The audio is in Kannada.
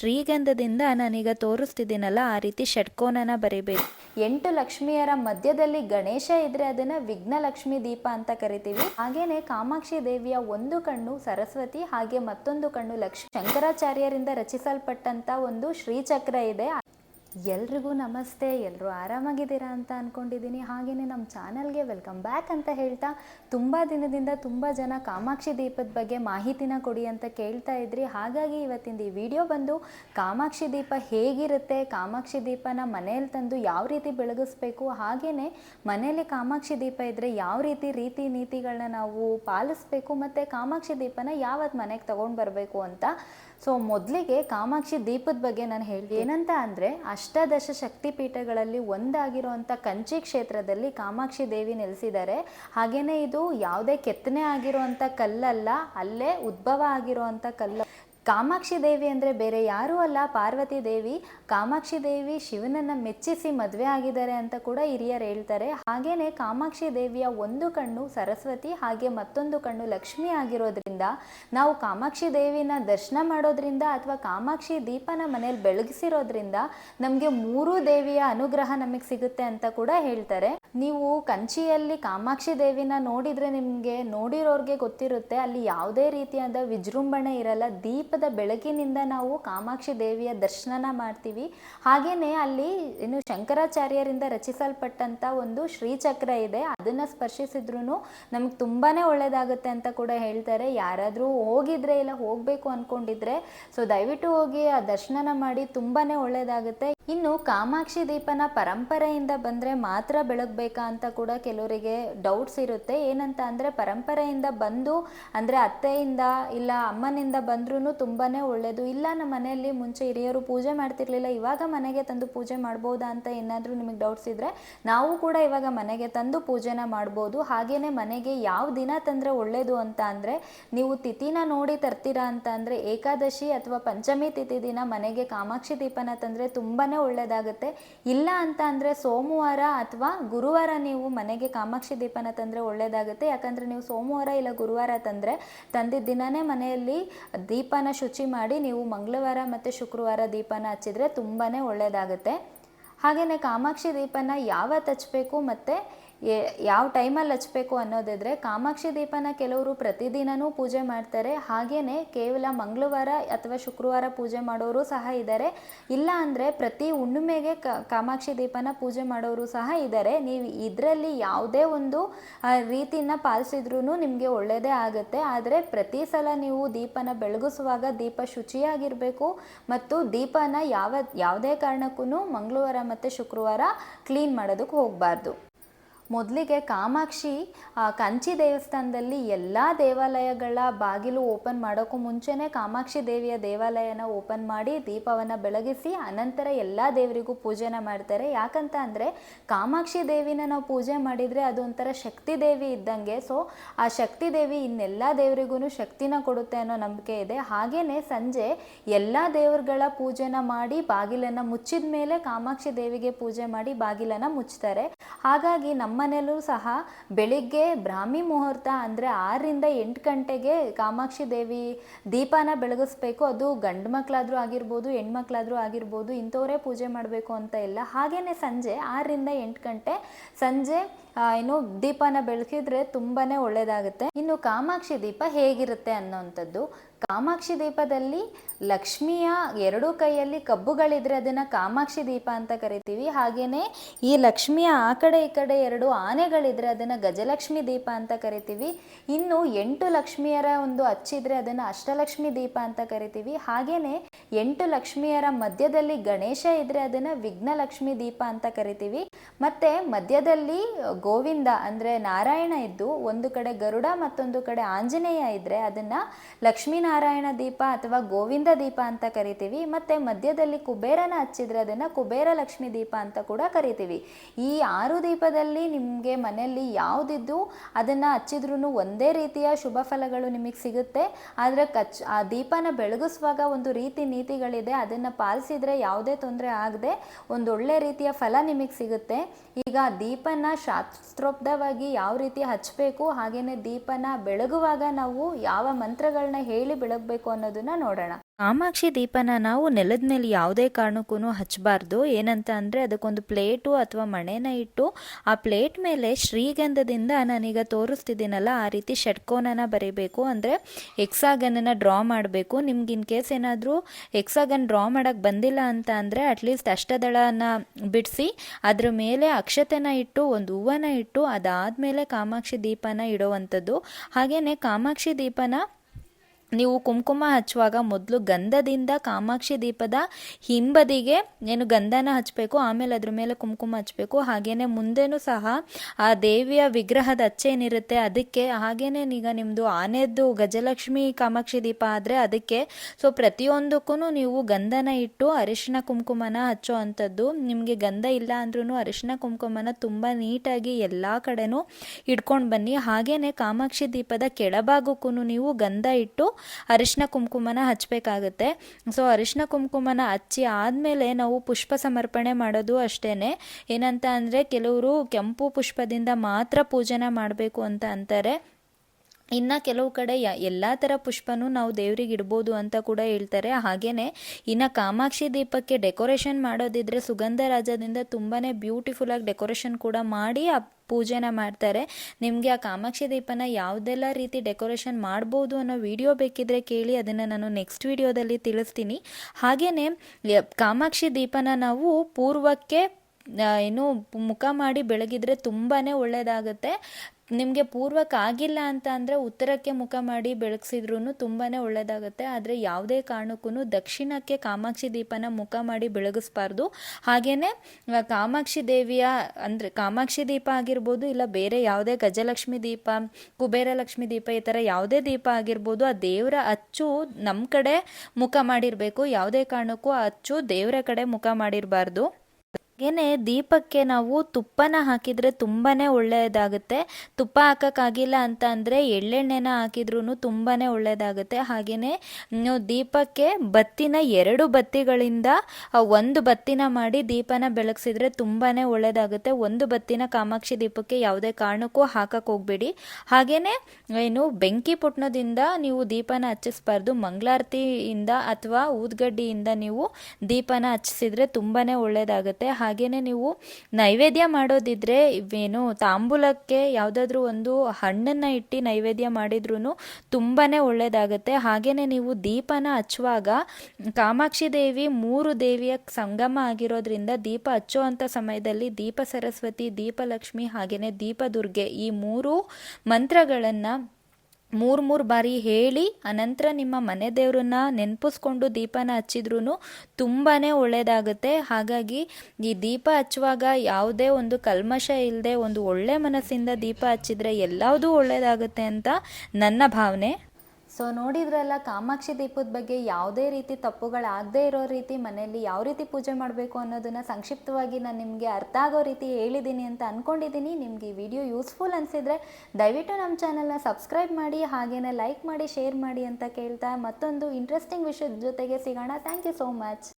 ಶ್ರೀಗಂಧದಿಂದ ನಾನೀಗ ತೋರಿಸ್ತಿದ್ದೀನಲ್ಲ, ಆ ರೀತಿ ಷಟ್ಕೋನನ ಬರಿಬೇಕು. ಎಂಟು ಲಕ್ಷ್ಮಿಯರ ಮಧ್ಯದಲ್ಲಿ ಗಣೇಶ ಇದ್ರೆ ಅದನ್ನ ವಿಘ್ನ ಲಕ್ಷ್ಮಿ ದೀಪ ಅಂತ ಕರಿತೀವಿ. ಹಾಗೇನೆ ಕಾಮಾಕ್ಷಿ ದೇವಿಯ ಒಂದು ಕಣ್ಣು ಸರಸ್ವತಿ, ಹಾಗೆ ಮತ್ತೊಂದು ಕಣ್ಣು ಲಕ್ಷ್ಮಿ. ಶಂಕರಾಚಾರ್ಯರಿಂದ ರಚಿಸಲ್ಪಟ್ಟಂತ ಒಂದು ಶ್ರೀಚಕ್ರ ಇದೆ. ಎಲ್ರಿಗೂ ನಮಸ್ತೆ ಎಲ್ಲರೂ ಆರಾಮಾಗಿದ್ದೀರಾ ಅಂತ ಅಂದ್ಕೊಂಡಿದ್ದೀನಿ ಹಾಗೆಯೇ ನಮ್ಮ ಚಾನಲ್ಗೆ ವೆಲ್ಕಮ್ ಬ್ಯಾಕ್ ಅಂತ ಹೇಳ್ತಾ ತುಂಬ ದಿನದಿಂದ ತುಂಬ ಜನ ಕಾಮಾಕ್ಷಿ ದೀಪದ ಬಗ್ಗೆ ಮಾಹಿತಿನ ಕೊಡಿ ಅಂತ ಕೇಳ್ತಾ ಇದ್ರಿ. ಹಾಗಾಗಿ ಇವತ್ತಿಂದ ಈ ವಿಡಿಯೋ ಬಂದು ಕಾಮಾಕ್ಷಿ ದೀಪ ಹೇಗಿರುತ್ತೆ, ಕಾಮಾಕ್ಷಿ ದೀಪನ ಮನೆಯಲ್ಲಿ ತಂದು ಯಾವ ರೀತಿ ಬೆಳಗಿಸ್ಬೇಕು ಹಾಗೆಯೇ ಮನೆಯಲ್ಲಿ ಕಾಮಾಕ್ಷಿ ದೀಪ ಇದ್ದರೆ ಯಾವ ರೀತಿ ರೀತಿ ನೀತಿಗಳನ್ನ ನಾವು ಪಾಲಿಸ್ಬೇಕು, ಮತ್ತು ಕಾಮಾಕ್ಷಿ ದೀಪನ ಯಾವತ್ತು ಮನೆಗೆ ತೊಗೊಂಡು ಬರಬೇಕು ಅಂತ ಸೊ ಮೊದಲಿಗೆ ಕಾಮಾಕ್ಷಿ ದೀಪದ ಬಗ್ಗೆ ನಾನು ಹೇಳಿ ಏನಂತ ಅಂದರೆ, ಅಷ್ಟಾದಶ ಶಕ್ತಿಪೀಠಗಳಲ್ಲಿ ಒಂದಾಗಿರುವಂಥ ಕಂಚಿ ಕ್ಷೇತ್ರದಲ್ಲಿ ಕಾಮಾಕ್ಷಿ ದೇವಿ ನೆಲೆಸಿದ್ದಾರೆ. ಹಾಗೆಯೇ ಇದು ಯಾವುದೇ ಕೆತ್ತನೆ ಆಗಿರುವಂಥ ಕಲ್ಲಲ್ಲ, ಅಲ್ಲೇ ಉದ್ಭವ ಆಗಿರುವಂಥ ಕಲ್ಲು ಕಾಮಾಕ್ಷಿ ದೇವಿ ಅಂದರೆ ಬೇರೆ ಯಾರೂ ಅಲ್ಲ. ಪಾರ್ವತಿ ದೇವಿ ಕಾಮಾಕ್ಷಿ ದೇವಿ ಶಿವನನ್ನು ಮೆಚ್ಚಿಸಿ ಮದುವೆ ಆಗಿದ್ದಾರೆ ಅಂತ ಕೂಡ ಹಿರಿಯರು ಹೇಳ್ತಾರೆ. ಹಾಗೇನೆ ಕಾಮಾಕ್ಷಿ ದೇವಿಯ ಒಂದು ಕಣ್ಣು ಸರಸ್ವತಿ, ಹಾಗೆ ಮತ್ತೊಂದು ಕಣ್ಣು ಲಕ್ಷ್ಮಿ ಆಗಿರೋದ್ರಿಂದ ನಾವು ಕಾಮಾಕ್ಷಿ ದೇವಿನ ದರ್ಶನ ಮಾಡೋದ್ರಿಂದ ಅಥವಾ ಕಾಮಾಕ್ಷಿ ದೀಪನ ಮನೇಲಿ ಬೆಳಗಿಸಿರೋದ್ರಿಂದ ನಮಗೆ ಮೂರು ದೇವಿಯ ಅನುಗ್ರಹ ನಮಗೆ ಸಿಗುತ್ತೆ ಅಂತ ಕೂಡ ಹೇಳ್ತಾರೆ. ನೀವು ಕಂಚಿಯಲ್ಲಿ ಕಾಮಾಕ್ಷಿ ದೇವಿನ ನೋಡಿದ್ರೆ ನಿಮಗೆ ನೋಡಿರೋರಿಗೆ ಗೊತ್ತಿರುತ್ತೆ. ಅಲ್ಲಿ ಯಾವುದೇ ರೀತಿಯಾದ ವಿಜೃಂಭಣೆ ಇರಲ್ಲ. ದೀಪದ ಬೆಳಕಿನಿಂದ ನಾವು ಕಾಮಾಕ್ಷಿ ದೇವಿಯ ದರ್ಶನನ ಮಾಡ್ತೀವಿ. ಹಾಗೆಯೇ ಅಲ್ಲಿ ಏನು ಶಂಕರಾಚಾರ್ಯರಿಂದ ರಚಿಸಲ್ಪಟ್ಟಂಥ ಒಂದು ಶ್ರೀಚಕ್ರ ಇದೆ. ಅದನ್ನ ಸ್ಪರ್ಶಿಸಿದ್ರು ನಮ್ಗೆ ತುಂಬಾನೇ ಒಳ್ಳೆಯದಾಗುತ್ತೆ ಅಂತ ಕೂಡ ಹೇಳ್ತಾರೆ. ಯಾರಾದರೂ ಹೋಗಿದ್ರೆ ಇಲ್ಲ ಹೋಗಬೇಕು ಅನ್ಕೊಂಡಿದ್ರೆ, ಸೊ ದಯವಿಟ್ಟು ಹೋಗಿ ಆ ದರ್ಶನನ ಮಾಡಿ ತುಂಬಾನೇ ಒಳ್ಳೇದಾಗುತ್ತೆ. ಇನ್ನು ಕಾಮಾಕ್ಷಿ ದೀಪನ ಪರಂಪರೆಯಿಂದ ಬಂದರೆ ಮಾತ್ರ ಬೆಳಗ್ಬೇಕಾ ಅಂತ ಕೂಡ ಕೆಲವರಿಗೆ ಡೌಟ್ಸ್ ಇರುತ್ತೆ. ಏನಂತ ಅಂದರೆ ಪರಂಪರೆಯಿಂದ ಬಂದು, ಅಂದರೆ ಅತ್ತೆಯಿಂದ ಇಲ್ಲ ಅಮ್ಮನಿಂದ ಬಂದ್ರೂ ತುಂಬಾ ಒಳ್ಳೆಯದು ಇಲ್ಲ ನಮ್ಮ ಮನೆಯಲ್ಲಿ ಮುಂಚೆ ಹಿರಿಯರು ಪೂಜೆ ಮಾಡ್ತಿರ್ಲಿಲ್ಲ, ಇವಾಗ ಮನೆಗೆ ತಂದು ಪೂಜೆ ಮಾಡ್ಬೋದಾ ಅಂತ ಏನಾದರೂ ನಿಮಗೆ ಡೌಟ್ಸ್ ಇದ್ದರೆ ನಾವು ಕೂಡ ಇವಾಗ ಮನೆಗೆ ತಂದು ಪೂಜೆನ ಮಾಡ್ಬೋದು. ಹಾಗೆಯೇ ಮನೆಗೆ ಯಾವ ದಿನ ತಂದರೆ ಒಳ್ಳೆಯದು ಅಂತ ಅಂದರೆ ನೀವು ತಿಥಿನ ನೋಡಿ ತರ್ತೀರಾ ಅಂತ ಅಂದರೆ ಏಕಾದಶಿ ಅಥವಾ ಪಂಚಮಿ ತಿಥಿ ದಿನ ಮನೆಗೆ ಕಾಮಾಕ್ಷಿ ದೀಪನ ತಂದರೆ ತುಂಬಾ ಒಳ್ಳೆಯದಾಗುತ್ತೆ ಇಲ್ಲ ಅಂತ ಅಂದರೆ ಸೋಮವಾರ ಅಥವಾ ಗುರುವಾರ ನೀವು ಮನೆಗೆ ಕಾಮಾಕ್ಷಿ ದೀಪನ ತಂದರೆ ಒಳ್ಳೆಯದಾಗುತ್ತೆ ಯಾಕಂದರೆ ನೀವು ಸೋಮವಾರ ಇಲ್ಲ ಗುರುವಾರ ತಂದರೆ ತಂದಿದ್ದ ದಿನನೇ ಮನೆಯಲ್ಲಿ ದೀಪನ ಶುಚಿ ಮಾಡಿ ನೀವು ಮಂಗಳವಾರ ಮತ್ತು ಶುಕ್ರವಾರ ದೀಪನ ಹಚ್ಚಿದರೆ ತುಂಬಾ ಒಳ್ಳೆಯದಾಗುತ್ತೆ ಹಾಗೆಯೇ ಕಾಮಾಕ್ಷಿ ದೀಪನ ಯಾವತ್ತು ಹಚ್ಚಬೇಕು ಮತ್ತು ಯಾವ ಟೈಮಲ್ಲಿ ಹಚ್ಚಬೇಕು ಅನ್ನೋದಿದ್ರೆ ಕಾಮಾಕ್ಷಿ ದೀಪನ ಕೆಲವರು ಪ್ರತಿದಿನನೂ ಪೂಜೆ ಮಾಡ್ತಾರೆ. ಹಾಗೆಯೇ ಕೇವಲ ಮಂಗಳವಾರ ಅಥವಾ ಶುಕ್ರವಾರ ಪೂಜೆ ಮಾಡೋರು ಸಹ ಇದ್ದಾರೆ. ಇಲ್ಲ ಅಂದರೆ ಪ್ರತಿ ಹುಣ್ಣಿಮೆಗೆ ಕಾಮಾಕ್ಷಿ ದೀಪನ ಪೂಜೆ ಮಾಡೋರು ಸಹ ಇದ್ದಾರೆ. ನೀವು ಇದರಲ್ಲಿ ಯಾವುದೇ ಒಂದು ರೀತಿನ ಪಾಲಿಸಿದ್ರೂ ನಿಮಗೆ ಒಳ್ಳೆಯದೇ ಆಗುತ್ತೆ. ಆದರೆ ಪ್ರತಿ ಸಲ ನೀವು ದೀಪನ ಬೆಳಗಿಸುವಾಗ ದೀಪ ಶುಚಿಯಾಗಿರಬೇಕು ಮತ್ತು ದೀಪನ ಯಾವ, ಯಾವುದೇ ಕಾರಣಕ್ಕೂ ಮಂಗಳವಾರ ಮತ್ತು ಶುಕ್ರವಾರ ಕ್ಲೀನ್ ಮಾಡೋದಕ್ಕೆ ಹೋಗಬಾರ್ದು. ಮೊದಲಿಗೆ ಕಾಮಾಕ್ಷಿ ಕಂಚಿ ದೇವಸ್ಥಾನದಲ್ಲಿ ಎಲ್ಲ ದೇವಾಲಯಗಳ ಬಾಗಿಲು ಓಪನ್ ಮಾಡೋಕ್ಕೂ ಮುಂಚೆನೇ ಕಾಮಾಕ್ಷಿ ದೇವಿಯ ದೇವಾಲಯನ ಓಪನ್ ಮಾಡಿ ದೀಪವನ್ನು ಬೆಳಗಿಸಿ ಅನಂತರ ಎಲ್ಲ ದೇವರಿಗೂ ಪೂಜೆನ ಮಾಡ್ತಾರೆ. ಯಾಕಂತ ಅಂದರೆ ಕಾಮಾಕ್ಷಿ ದೇವಿನ ನಾವು ಪೂಜೆ ಮಾಡಿದರೆ ಅದು ಶಕ್ತಿ ದೇವಿ ಇದ್ದಂಗೆ. ಸೊ ಆ ಶಕ್ತಿ ದೇವಿ ಇನ್ನೆಲ್ಲ ದೇವರಿಗೂ ಶಕ್ತಿನ ಕೊಡುತ್ತೆ ಅನ್ನೋ ನಂಬಿಕೆ ಇದೆ. ಹಾಗೆಯೇ ಸಂಜೆ ಎಲ್ಲ ದೇವರುಗಳ ಪೂಜೆನ ಮಾಡಿ ಬಾಗಿಲನ್ನು ಮುಚ್ಚಿದ ಮೇಲೆ ಕಾಮಾಕ್ಷಿ ದೇವಿಗೆ ಪೂಜೆ ಮಾಡಿ ಬಾಗಿಲನ್ನು ಮುಚ್ತಾರೆ. ಹಾಗಾಗಿ ನಮ್ಮ ಮನೆಯಲ್ಲೂ ಸಹ ಬೆಳಿಗ್ಗೆ ಬ್ರಾಹ್ಮಿ ಮುಹೂರ್ತ ಅಂದರೆ ಆರರಿಂದ ಎಂಟು ಗಂಟೆಗೆ ಕಾಮಾಕ್ಷಿ ದೇವಿ ದೀಪನ ಬೆಳಗಿಸ್ಬೇಕು. ಅದು ಗಂಡು ಮಕ್ಕಳಾದರೂ ಆಗಿರ್ಬೋದು, ಹೆಣ್ಮಕ್ಳಾದರೂ ಆಗಿರ್ಬೋದು ಇಂಥವರೇ ಪೂಜೆ ಮಾಡಬೇಕು ಅಂತ ಇಲ್ಲ ಹಾಗೆಯೇ ಸಂಜೆ ಆರರಿಂದ ಎಂಟು ಗಂಟೆ ಸಂಜೆ ಏನು ದೀಪನ ಬೆಳಕಿದ್ರೆ ತುಂಬಾ ಒಳ್ಳೆಯದಾಗುತ್ತೆ ಇನ್ನು ಕಾಮಾಕ್ಷಿ ದೀಪ ಹೇಗಿರುತ್ತೆ ಅನ್ನೋವಂಥದ್ದು ಕಾಮಾಕ್ಷಿ ದೀಪದಲ್ಲಿ ಲಕ್ಷ್ಮಿಯ ಎರಡೂ ಕೈಯಲ್ಲಿ ಕಬ್ಬುಗಳಿದ್ರೆ ಅದನ್ನ ಕಾಮಾಕ್ಷಿ ದೀಪ ಅಂತ ಕರಿತೀವಿ. ಹಾಗೆಯೇ ಈ ಲಕ್ಷ್ಮಿಯ ಆ ಕಡೆ ಈ ಕಡೆ ಎರಡು ಆನೆಗಳಿದ್ರೆ ಅದನ್ನ ಗಜಲಕ್ಷ್ಮಿ ದೀಪ ಅಂತ ಕರಿತೀವಿ. ಇನ್ನು ಎಂಟು ಲಕ್ಷ್ಮಿಯರ ಒಂದು ಹಚ್ಚಿದ್ರೆ ಅದನ್ನ ಅಷ್ಟಲಕ್ಷ್ಮಿ ದೀಪ ಅಂತ ಕರಿತೀವಿ. ಹಾಗೆಯೇ ಎಂಟು ಲಕ್ಷ್ಮಿಯರ ಮಧ್ಯದಲ್ಲಿ ಗಣೇಶ ಇದ್ರೆ ಅದನ್ನ ವಿಘ್ನಲಕ್ಷ್ಮಿ ದೀಪ ಅಂತ ಕರಿತೀವಿ. ಮತ್ತೆ ಮಧ್ಯದಲ್ಲಿ ಗೋವಿಂದ ಅಂದರೆ ನಾರಾಯಣ ಇದ್ದು ಒಂದು ಕಡೆ ಗರುಡ ಮತ್ತೊಂದು ಕಡೆ ಆಂಜನೇಯ ಇದ್ದರೆ ಅದನ್ನು ಲಕ್ಷ್ಮೀನಾರಾಯಣ ದೀಪ ಅಥವಾ ಗೋವಿಂದ ದೀಪ ಅಂತ ಕರಿತೀವಿ. ಮತ್ತು ಮಧ್ಯದಲ್ಲಿ ಕುಬೇರನ ಹಚ್ಚಿದ್ರೆ ಅದನ್ನು ಕುಬೇರ ಲಕ್ಷ್ಮಿ ದೀಪ ಅಂತ ಕೂಡ ಕರಿತೀವಿ. ಈ ಆರು ದೀಪದಲ್ಲಿ ನಿಮಗೆ ಮನೆಯಲ್ಲಿ ಯಾವುದಿದ್ದು ಅದನ್ನು ಹಚ್ಚಿದ್ರೂ ಒಂದೇ ರೀತಿಯ ಶುಭ ಫಲಗಳು ನಿಮಗೆ ಸಿಗುತ್ತೆ. ಆದರೆ ಕಚ್ ಆ ದೀಪನ ಬೆಳಗಿಸುವಾಗ ಒಂದು ರೀತಿ ನೀತಿಗಳಿದೆ. ಅದನ್ನು ಪಾಲಿಸಿದರೆ ಯಾವುದೇ ತೊಂದರೆ ಆಗದೆ ಒಂದು ಒಳ್ಳೆ ರೀತಿಯ ಫಲ ನಿಮಗೆ ಸಿಗುತ್ತೆ. ಈಗ ದೀಪನ ಶಾಸ್ತ್ರೋಕ್ತವಾಗಿ ಯಾವ ರೀತಿ ಹಚ್ಚಬೇಕು ಹಾಗೆಯೇ ದೀಪನ ಬೆಳಗುವಾಗ ನಾವು ಯಾವ ಮಂತ್ರಗಳನ್ನ ಹೇಳಿ ಬೆಳಗಬೇಕು ಅನ್ನೋದನ್ನ ನೋಡೋಣ. ಕಾಮಾಕ್ಷಿ ದೀಪನ ನಾವು ನೆಲದ ಮೇಲೆ ಯಾವುದೇ ಕಾರಣಕ್ಕೂ ಹಚ್ಚಬಾರ್ದು. ಏನಂತ ಅಂದರೆ ಅದಕ್ಕೊಂದು ಪ್ಲೇಟು ಅಥವಾ ಮಣೆನ ಇಟ್ಟು ಆ ಪ್ಲೇಟ್ ಮೇಲೆ ಶ್ರೀಗಂಧದಿಂದ ನಾನೀಗ ತೋರಿಸ್ತಿದ್ದೀನಲ್ಲ, ಆ ರೀತಿ ಷಟ್ಕೋನನ ಬರೀಬೇಕು. ಅಂದರೆ ಎಕ್ಸಾಗನನ್ನು ಡ್ರಾ ಮಾಡಬೇಕು. ನಿಮ್ಗೆ ಇನ್ ಕೇಸ್ ಏನಾದರೂ ಎಕ್ಸಾಗನ್ ಡ್ರಾ ಮಾಡೋಕ್ಕೆ ಬಂದಿಲ್ಲ ಅಂತ ಅಂದರೆ ಅಟ್ಲೀಸ್ಟ್ ಅಷ್ಟದಳನ ಬಿಡಿಸಿ, ಅದರ ಮೇಲೆ ಅಕ್ಷತೆನ ಇಟ್ಟು, ಒಂದು ಹೂವನ ಇಟ್ಟು, ಅದಾದಮೇಲೆ ಕಾಮಾಕ್ಷಿ ದೀಪನ ಇಡೋವಂಥದ್ದು. ಹಾಗೆಯೇ ಕಾಮಾಕ್ಷಿ ದೀಪನ ನೀವು ಕುಂಕುಮ ಹಚ್ಚುವಾಗ ಮೊದಲು ಗಂಧದಿಂದ ಕಾಮಾಕ್ಷಿ ದೀಪದ ಹಿಂಬದಿಗೆ ಏನು ಗಂಧನ ಹಚ್ಚಬೇಕು, ಆಮೇಲೆ ಅದ್ರ ಮೇಲೆ ಕುಂಕುಮ ಹಚ್ಚಬೇಕು, ಹಾಗೇನೆ ಮುಂದೆನೂ ಸಹ ಆ ದೇವಿಯ ವಿಗ್ರಹದ ಅಚ್ಚೇನಿರುತ್ತೆ ಅದಕ್ಕೆ, ಹಾಗೇನೆ ಈಗ ನಿಮ್ಮದು ಆನೆದ್ದು ಗಜಲಕ್ಷ್ಮಿ ಕಾಮಾಕ್ಷಿ ದೀಪ ಆದರೆ ಅದಕ್ಕೆ ಸೊ ಪ್ರತಿಯೊಂದಕ್ಕೂ ನೀವು ಗಂಧನ ಇಟ್ಟು ಅರಿಶಿನ ಕುಂಕುಮನ ಹಚ್ಚೋ ಅಂಥದ್ದು. ನಿಮಗೆ ಗಂಧ ಇಲ್ಲ ಅಂದ್ರೂ ಅರಿಶಿನ ಕುಂಕುಮನ ತುಂಬ ನೀಟಾಗಿ ಎಲ್ಲ ಕಡೆನೂ ಇಟ್ಕೊಂಡು ಬನ್ನಿ. ಹಾಗೇನೆ ಕಾಮಾಕ್ಷಿ ದೀಪದ ಕೆಳಭಾಗಕ್ಕೂ ನೀವು ಗಂಧ ಇಟ್ಟು ಅರಿಶಿನ ಕುಂಕುಮನ ಹಚ್ಚಬೇಕಾಗತ್ತೆ ಸೊ ಅರಿಶಿನ ಕುಂಕುಮನ ಹಚ್ಚಿ ಆದಮೇಲೆ ನಾವು ಪುಷ್ಪ ಸಮರ್ಪಣೆ ಮಾಡೋದು ಅಷ್ಟೇ ಏನಂತ ಅಂದರೆ ಕೆಲವರು ಕೆಂಪು ಪುಷ್ಪದಿಂದ ಮಾತ್ರ ಪೂಜೆನ ಮಾಡಬೇಕು ಅಂತ ಅಂತಾರೆ. ಇನ್ನು ಕೆಲವು ಕಡೆ ಯ ಎಲ್ಲ ಥರ ಪುಷ್ಪನೂ ನಾವು ದೇವ್ರಿಗೆ ಇಡ್ಬೋದು ಅಂತ ಕೂಡ ಹೇಳ್ತಾರೆ. ಹಾಗೆಯೇ ಇನ್ನು ಕಾಮಾಕ್ಷಿ ದೀಪಕ್ಕೆ ಡೆಕೋರೇಷನ್ ಮಾಡೋದಿದ್ರೆ ಸುಗಂಧ ರಾಜದಿಂದ ತುಂಬಾ ಬ್ಯೂಟಿಫುಲ್ಲಾಗಿ ಡೆಕೋರೇಷನ್ ಕೂಡ ಮಾಡಿ ಆ ಪೂಜೆನ ಮಾಡ್ತಾರೆ. ನಿಮಗೆ ಆ ಕಾಮಾಕ್ಷಿ ದೀಪನ ಯಾವುದೆಲ್ಲ ರೀತಿ ಡೆಕೋರೇಷನ್ ಮಾಡ್ಬೋದು ಅನ್ನೋ ವಿಡಿಯೋ ಬೇಕಿದ್ರೆ ಕೇಳಿ, ಅದನ್ನು ನಾನು ನೆಕ್ಸ್ಟ್ ವಿಡಿಯೋದಲ್ಲಿ ತಿಳಿಸ್ತೀನಿ. ಹಾಗೆಯೇ ಕಾಮಾಕ್ಷಿ ದೀಪನ ನಾವು ಪೂರ್ವಕ್ಕೆ ಏನು ಮುಖ ಮಾಡಿ ಬೆಳಗಿದ್ರೆ ತುಂಬಾ ಒಳ್ಳೆಯದಾಗುತ್ತೆ ನಿಮಗೆ ಪೂರ್ವಕ್ಕೆ ಆಗಿಲ್ಲ ಅಂತ ಅಂದರೆ ಉತ್ತರಕ್ಕೆ ಮುಖ ಮಾಡಿ ಬೆಳಗ್ಸಿದ್ರೂ ತುಂಬಾ ಒಳ್ಳೆಯದಾಗುತ್ತೆ ಆದರೆ ಯಾವುದೇ ಕಾರಣಕ್ಕೂ ದಕ್ಷಿಣಕ್ಕೆ ಕಾಮಾಕ್ಷಿ ದೀಪನ ಮುಖ ಮಾಡಿ ಬೆಳಗಿಸ್ಬಾರ್ದು. ಹಾಗೆಯೇ ಕಾಮಾಕ್ಷಿ ದೇವಿಯ ಅಂದರೆ ಕಾಮಾಕ್ಷಿ ದೀಪ ಆಗಿರ್ಬೋದು ಇಲ್ಲ ಬೇರೆ ಯಾವುದೇ ಗಜಲಕ್ಷ್ಮಿ ದೀಪ ಕುಬೇರ ಲಕ್ಷ್ಮಿ ದೀಪ ಈ ಥರ ಯಾವುದೇ ದೀಪ ಆಗಿರ್ಬೋದು, ಆ ದೇವರ ಅಚ್ಚು ನಮ್ಮ ಕಡೆ ಮುಖ ಮಾಡಿರಬೇಕು. ಯಾವುದೇ ಕಾರಣಕ್ಕೂ ಅಚ್ಚು ದೇವರ ಕಡೆ ಮುಖ ಮಾಡಿರಬಾರ್ದು. ಹಾಗೆಯೇ ದೀಪಕ್ಕೆ ನಾವು ತುಪ್ಪನ ಹಾಕಿದರೆ ತುಂಬಾ ಒಳ್ಳೆಯದಾಗುತ್ತೆ. ತುಪ್ಪ ಹಾಕೋಕ್ಕಾಗಿಲ್ಲ ಅಂತ ಅಂದರೆ ಎಳ್ಳೆಣ್ಣೆನ ಹಾಕಿದ್ರೂ ತುಂಬಾ ಒಳ್ಳೆಯದಾಗುತ್ತೆ. ಹಾಗೆಯೇ ದೀಪಕ್ಕೆ ಬತ್ತಿನ ಎರಡು ಬತ್ತಿಗಳಿಂದ ಒಂದು ಬತ್ತಿನ ಮಾಡಿ ದೀಪನ ಬೆಳಗಿಸಿದ್ರೆ ತುಂಬಾ ಒಳ್ಳೆಯದಾಗುತ್ತೆ. ಒಂದು ಬತ್ತಿನ ಕಾಮಾಕ್ಷಿ ದೀಪಕ್ಕೆ ಯಾವುದೇ ಕಾರಣಕ್ಕೂ ಹಾಕಕ್ಕೆ ಹೋಗಬೇಡಿ. ಹಾಗೆಯೇ ಏನು ಬೆಂಕಿ ಪುಟ್ಟಣದಿಂದ ನೀವು ದೀಪನ ಹಚ್ಚಿಸ್ಬಾರ್ದು. ಮಂಗಳಾರತಿಯಿಂದ ಅಥವಾ ಊದ್ಗಡ್ಡಿಯಿಂದ ನೀವು ದೀಪನ ಹಚ್ಚಿಸಿದ್ರೆ ತುಂಬಾ ಒಳ್ಳೆಯದಾಗುತ್ತೆ. ಹಾಗೆಯೇ ನೀವು ನೈವೇದ್ಯ ಮಾಡೋದಿದ್ರೆ ಇವೇನು ತಾಂಬೂಲಕ್ಕೆ ಯಾವುದಾದ್ರೂ ಒಂದು ಹಣ್ಣನ್ನು ಇಟ್ಟು ನೈವೇದ್ಯ ಮಾಡಿದ್ರೂ ತುಂಬಾ ಒಳ್ಳೆಯದಾಗುತ್ತೆ ಹಾಗೆಯೇ ನೀವು ದೀಪನ ಹಚ್ಚುವಾಗ ಕಾಮಾಕ್ಷಿ ದೇವಿ ಮೂರು ದೇವಿಯ ಸಂಗಮ ಆಗಿರೋದ್ರಿಂದ ದೀಪ ಹಚ್ಚೋ ಸಮಯದಲ್ಲಿ ದೀಪ ಸರಸ್ವತಿ ದೀಪಲಕ್ಷ್ಮಿ ಹಾಗೆಯೇ ದೀಪದುರ್ಗೆ ಈ ಮೂರು ಮಂತ್ರಗಳನ್ನು ಮೂರು ಮೂರು ಬಾರಿ ಹೇಳಿ, ಅನಂತರ ನಿಮ್ಮ ಮನೆ ದೇವರನ್ನ ನೆನಪಿಸ್ಕೊಂಡು ದೀಪನ ಹಚ್ಚಿದ್ರೂ ತುಂಬಾ ಒಳ್ಳೆಯದಾಗುತ್ತೆ ಹಾಗಾಗಿ ಈ ದೀಪ ಹಚ್ಚುವಾಗ ಯಾವುದೇ ಒಂದು ಕಲ್ಮಶ ಇಲ್ಲದೆ ಒಂದು ಒಳ್ಳೆ ಮನಸ್ಸಿಂದ ದೀಪ ಹಚ್ಚಿದ್ರೆ ಎಲ್ಲದೂ ಒಳ್ಳೆಯದಾಗುತ್ತೆ ಅಂತ ನನ್ನ ಭಾವನೆ. ಸೊ ನೋಡಿದ್ರಲ್ಲ, ಕಾಮಾಕ್ಷಿ ದೀಪದ ಬಗ್ಗೆ ಯಾವುದೇ ರೀತಿ ತಪ್ಪುಗಳಾಗದೇ ಇರೋ ರೀತಿ ಮನೆಯಲ್ಲಿ ಯಾವ ರೀತಿ ಪೂಜೆ ಮಾಡಬೇಕು ಅನ್ನೋದನ್ನು ಸಂಕ್ಷಿಪ್ತವಾಗಿ ನಾನು ನಿಮಗೆ ಅರ್ಥ ಆಗೋ ರೀತಿ ಹೇಳಿದ್ದೀನಿ ಅಂತ ಅಂದ್ಕೊಂಡಿದ್ದೀನಿ ನಿಮಗೆ ಈ ವಿಡಿಯೋ ಯೂಸ್ಫುಲ್ ಅನಿಸಿದ್ರೆ ದಯವಿಟ್ಟು ನಮ್ಮ ಚಾನಲ್ನ ಸಬ್ಸ್ಕ್ರೈಬ್ ಮಾಡಿ ಹಾಗೆಯೇ ಲೈಕ್ ಮಾಡಿ, ಶೇರ್ ಮಾಡಿ ಅಂತ ಕೇಳ್ತಾ ಮತ್ತೊಂದು ಇಂಟ್ರೆಸ್ಟಿಂಗ್ ವಿಷಯದ ಜೊತೆಗೆ ಸಿಗೋಣ. Thank you so much